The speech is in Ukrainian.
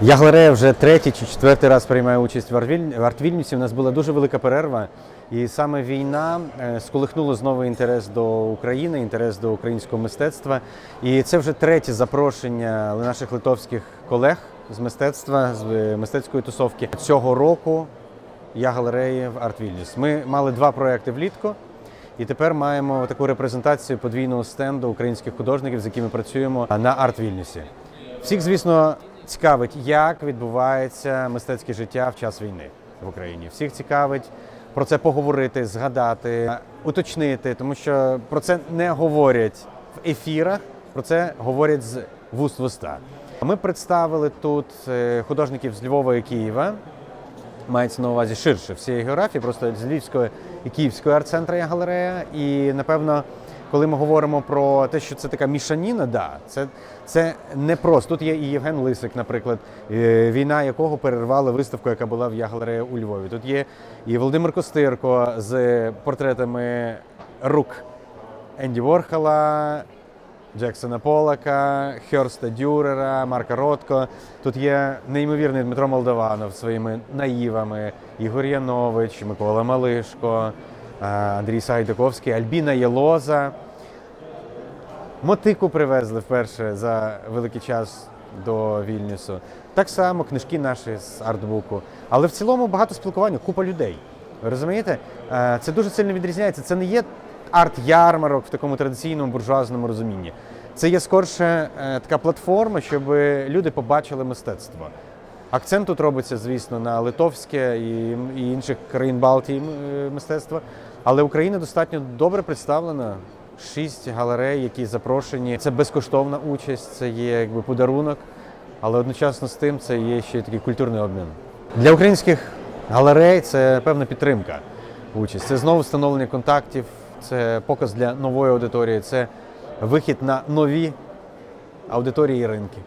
Я галерея вже третій чи четвертий раз приймає участь в Артвільнюсі. У нас була дуже велика перерва, і саме війна е, сколихнула знову інтерес до України, інтерес до українського мистецтва. І це вже третє запрошення наших литовських колег з мистецтва, з е, мистецької тусовки цього року. Я галереї в Артвільнюс. Ми мали два проекти влітку. І тепер маємо таку репрезентацію подвійного стенду українських художників, з якими працюємо на арт Вільнюсі. Всіх, звісно, цікавить, як відбувається мистецьке життя в час війни в Україні. Всіх цікавить про це поговорити, згадати, уточнити, тому що про це не говорять в ефірах, про це говорять з вуст в уста. Ми представили тут е, художників з Львова і Києва. Мається на увазі ширше всієї географії, просто з Львівської і Київської арт-центра є галерея. І напевно, коли ми говоримо про те, що це така мішаніна, да, це, це не просто. Тут є і Євген Лисик, наприклад, е, війна якого перервала виставку, яка була в Я у Львові. Тут є і Володимир Костирко з портретами рук Енді Ворхола, Джексона Полака, Херста Дюрера, Марка Ротко. Тут є неймовірний Дмитро Молдованов своїми наївами, Ігор Янович, Микола Малишко, Андрій Сайдаковський, Альбіна Єлоза. Мотику привезли вперше за великий час до Вільнюсу. Так само книжки наші з артбуку. Але в цілому багато спілкування, купа людей. Ви розумієте? Е, Це дуже сильно відрізняється. Це не є арт-ярмарок в такому традиційному буржуазному розумінні. Це є скорше е, така платформа, щоб люди побачили мистецтво. Акцент тут робиться, звісно, на литовське і, і інших країн Балтії е, мистецтва. Але Україна достатньо добре представлена. Шість галерей, які запрошені. Це безкоштовна участь, це є якби подарунок, але одночасно з тим це є ще такий культурний обмін. Для українських галерей це певна підтримка участь. Це знову встановлення контактів, це показ для нової аудиторії, це вихід на нові аудиторії і ринки.